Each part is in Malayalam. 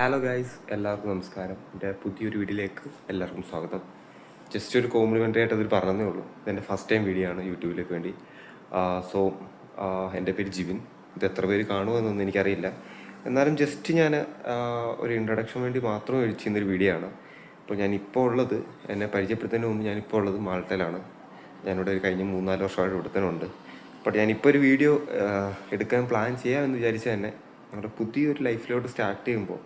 ഹലോ ഗൈസ് എല്ലാവർക്കും നമസ്കാരം. എന്റെ പുതിയൊരു വീഡിയോയിലേക്ക് എല്ലാവർക്കും സ്വാഗതം. ജസ്റ്റ് ഒരു കോംപ്ലിമെന്ററി ആയിട്ട് അതിൽ പറഞ്ഞതേ ഉള്ളൂ. ഇതെന്റെ ഫസ്റ്റ് ടൈം വീഡിയോ ആണ് യൂട്യൂബിലേക്ക് വേണ്ടി. സോ എന്റെ പേര് ജിവിൻ ഇത് എത്ര പേര് കാണുമെന്നൊന്നും എനിക്കറിയില്ല. എന്നാലും ജസ്റ്റ് ഞാൻ ഒരു ഇൻട്രൊഡക്ഷൻ വേണ്ടി മാത്രം എഴുതി ചെയ്യുന്നൊരു വീഡിയോ ആണ്. അപ്പോൾ ഞാനിപ്പോൾ ഉള്ളത് എന്നെ പരിചയപ്പെടുത്തുന്നതിന് മുമ്പ് ഞാനിപ്പോൾ ഉള്ളത് മാൾട്ടയിലാണ്. ഞാനിവിടെ ഒരു കഴിഞ്ഞ മൂന്നാൽ വർഷമായിട്ട് ഇവിടുത്തനുണ്ട് അപ്പോൾ ഞാനിപ്പോൾ ഒരു വീഡിയോ എടുക്കാൻ പ്ലാൻ ചെയ്യാമെന്ന് വിചാരിച്ച തന്നെ നമ്മുടെ പുതിയൊരു ലൈഫിലോട്ട് സ്റ്റാർട്ട് ചെയ്യുമ്പോൾ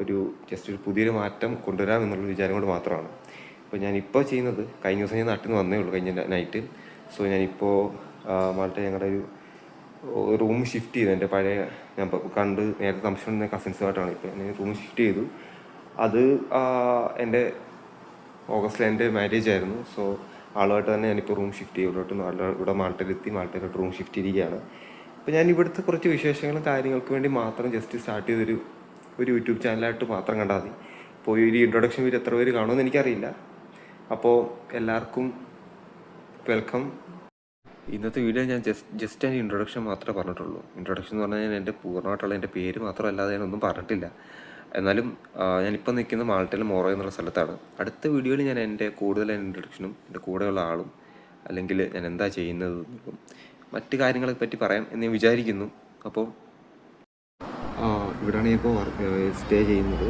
ഒരു ജസ്റ്റ് ഒരു പുതിയൊരു മാറ്റം കൊണ്ടുവരാം എന്നുള്ള വിചാരം കൊണ്ട് മാത്രമാണ്. അപ്പോൾ ഞാനിപ്പോൾ ചെയ്യുന്നത് കഴിഞ്ഞ ദിവസം ഞാൻ നാട്ടിൽ നിന്ന് വന്നേ ഉള്ളൂ കഴിഞ്ഞ നൈറ്റ് സോ ഞാനിപ്പോൾ മാൾട്ട ഞങ്ങളുടെ ഒരു റൂം ഷിഫ്റ്റ് ചെയ്തു. എന്റെ പഴയ ഞാൻ കണ്ട് നേരത്തെ താമസിച്ചുകൊണ്ടിരുന്ന കസിൻസുമായിട്ടാണ് ഇപ്പോൾ ഞാൻ റൂം ഷിഫ്റ്റ് ചെയ്തു. അത് എന്റെ ഓഗസ്റ്റിൽ എന്റെ മാരേജ് ആയിരുന്നു. സോ ആളുമായിട്ട് തന്നെ ഞാനിപ്പോൾ റൂം ഷിഫ്റ്റ് ചെയ്തോട്ട് ഇവിടെ മാൾട്ടയിലെത്തി മാൾട്ടയിലോട്ട് റൂം ഷിഫ്റ്റ് ചെയ്തിരിക്കുകയാണ്. അപ്പോൾ ഞാൻ ഇവിടുത്തെ കുറച്ച് വിശേഷങ്ങളും കാര്യങ്ങൾക്ക് വേണ്ടി മാത്രം ജസ്റ്റ് സ്റ്റാർട്ട് ചെയ്തൊരു ഒരു യൂട്യൂബ് ചാനലായിട്ട് മാത്രം കണ്ടാൽ മതി. അപ്പോൾ ഈ ഒരു ഇൻട്രൊഡക്ഷൻ വീഡിയോ എത്ര പേര് കാണുമെന്ന് എനിക്കറിയില്ല. അപ്പോൾ എല്ലാവർക്കും വെൽക്കം ഇന്നത്തെ വീഡിയോ ഞാൻ ജസ്റ്റ് ജസ്റ്റ് ഞാൻ ഇൻട്രൊഡക്ഷൻ മാത്രമേ പറഞ്ഞിട്ടുള്ളൂ. ഇൻട്രൊഡക്ഷൻ എന്ന് പറഞ്ഞാൽ ഞാൻ എന്റെ പൂർണമായിട്ടുള്ള എന്റെ പേര് മാത്രമല്ലാതെ ഞാനൊന്നും പറഞ്ഞിട്ടില്ല. എന്നാലും ഞാനിപ്പോൾ നിൽക്കുന്ന മാൾട്ടൽ മോറോ എന്നുള്ള സ്ഥലത്താണ്. അടുത്ത വീഡിയോയിൽ ഞാൻ എന്റെ കൂടുതൽ ഇൻട്രൊഡക്ഷനും എന്റെ കൂടെയുള്ള ആളും അല്ലെങ്കിൽ ഞാൻ എന്താ ചെയ്യുന്നത് എന്നുള്ളതും മറ്റു കാര്യങ്ങളെ പറ്റി പറയാം എന്ന് ഞാൻ വിചാരിക്കുന്നു. അപ്പോൾ ഇവിടെയാണ് ഇപ്പോൾ വർക്ക് സ്റ്റേ ചെയ്യുന്നത്.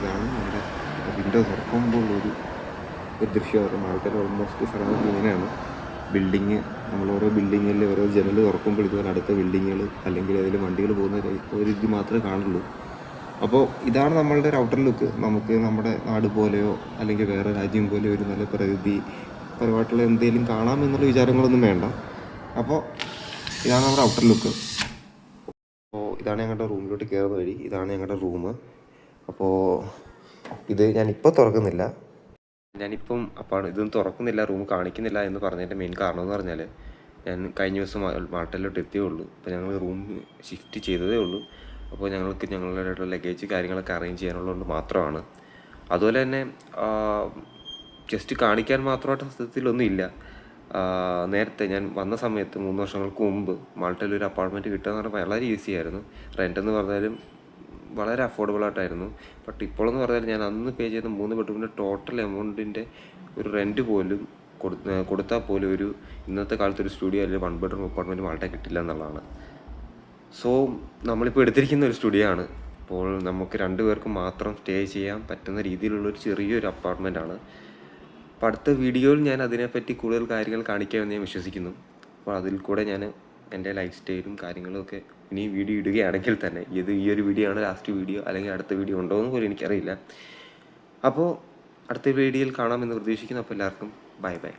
ഇതാണ് നമ്മുടെ വിൻഡോ തുറക്കുമ്പോൾ ഒരു ഒരു ദൃശ്യം ആൾക്കാർ ഓൾമോസ്റ്റ് സ്ഥലങ്ങൾ ഇങ്ങനെയാണ്. ബിൽഡിങ് നമ്മൾ ഓരോ ബിൽഡിങ്ങിൽ ഓരോ ജനൽ തുറക്കുമ്പോൾ ഇതുപോലെ അടുത്ത ബിൽഡിങ്ങുകൾ അല്ലെങ്കിൽ അതിൽ വണ്ടികൾ പോകുന്ന ഒരു- ഇത് മാത്രമേ കാണുള്ളൂ. അപ്പോൾ ഇതാണ് നമ്മളുടെ ഒരു ഔട്ടർ ലുക്ക് നമുക്ക് നമ്മുടെ നാട് പോലെയോ അല്ലെങ്കിൽ വേറെ രാജ്യം പോലെയോ ഒരു നല്ല പ്രകൃതി പരമായിട്ടുള്ള എന്തെങ്കിലും കാണാമെന്നുള്ള വിചാരങ്ങളൊന്നും വേണ്ട. അപ്പോൾ ഇതാണ് നമ്മുടെ ഔട്ടർ ലുക്ക് ഇതാണ് ഞങ്ങളുടെ റൂമിലോട്ട് കയറുന്ന വഴി. ഇതാണ് ഞങ്ങളുടെ റൂം. അപ്പോൾ ഇത് ഞാനിപ്പോൾ തുറക്കുന്നില്ല. ഞാനിപ്പം അപ്പോൾ ഇതൊന്നും തുറക്കുന്നില്ല റൂം കാണിക്കുന്നില്ല എന്ന് പറഞ്ഞതിന്റെ മെയിൻ കാരണം എന്ന് പറഞ്ഞാൽ ഞാൻ കഴിഞ്ഞ ദിവസം മാട്ടലിലോട്ട് എത്തിയേ ഉള്ളൂ അപ്പോൾ ഞങ്ങൾ റൂം ഷിഫ്റ്റ് ചെയ്തതേ ഉള്ളൂ. അപ്പോൾ ഞങ്ങൾക്ക് ഞങ്ങളുടെ ലഗേജ് കാര്യങ്ങളൊക്കെ അറേഞ്ച് ചെയ്യാനുള്ളതുകൊണ്ട് മാത്രമാണ്. അതുപോലെ തന്നെ ജസ്റ്റ് കാണിക്കാൻ മാത്രമായിട്ട് സത്യത്തിലൊന്നും ഇല്ല നേരത്തെ ഞാൻ വന്ന സമയത്ത് മൂന്ന് വർഷങ്ങൾക്ക് മുമ്പ് മാൾട്ടയിൽ ഒരു അപ്പാർട്ട്മെന്റ് കിട്ടുക എന്ന് പറഞ്ഞാൽ വളരെ ഈസി ആയിരുന്നു. റെന്റ് എന്ന് പറഞ്ഞാലും വളരെ അഫോർഡബിൾ ആയിട്ടായിരുന്നു. ബട്ട് ഇപ്പോഴെന്ന് പറഞ്ഞാൽ ഞാൻ അന്ന് പേ ചെയ്ത മൂന്ന് ബെഡ്റൂമിന്റെ ടോട്ടൽ എമൗണ്ടിന്റെ ഒരു റെന്റ് പോലും കൊടു കൊടുത്താൽ പോലും ഒരു ഇന്നത്തെ കാലത്ത് ഒരു സ്റ്റുഡിയോ അല്ലെങ്കിൽ വൺ ബെഡ്റൂം അപ്പാർട്ട്മെന്റ് മാൾട്ട കിട്ടില്ല എന്നുള്ളതാണ്. സോ നമ്മളിപ്പോൾ എടുത്തിരിക്കുന്ന ഒരു സ്റ്റുഡിയോ ആണ്. അപ്പോൾ നമുക്ക് രണ്ടുപേർക്ക് മാത്രം സ്റ്റേ ചെയ്യാൻ പറ്റുന്ന രീതിയിലുള്ള ഒരു ചെറിയൊരു അപ്പാർട്ട്മെന്റ് ആണ്. അപ്പോൾ അടുത്ത വീഡിയോയിൽ ഞാൻ അതിനെപ്പറ്റി കൂടുതൽ കാര്യങ്ങൾ കാണിക്കാമെന്ന് ഞാൻ വിശ്വസിക്കുന്നു. അപ്പോൾ അതിൽ കൂടെ ഞാൻ എന്റെ ലൈഫ് സ്റ്റൈലും കാര്യങ്ങളും ഒക്കെ ഇനി വീഡിയോ ഇടുകയാണെങ്കിൽ തന്നെ ഇത് ഈ ഒരു വീഡിയോ ആണ് ലാസ്റ്റ് വീഡിയോ അല്ലെങ്കിൽ അടുത്ത വീഡിയോ ഉണ്ടോ എന്ന് പോലും എനിക്കറിയില്ല. അപ്പോൾ അടുത്ത വീഡിയോയിൽ കാണാമെന്ന് പ്രതീക്ഷിക്കുന്നു. അപ്പോൾ എല്ലാവർക്കും ബൈ ബൈ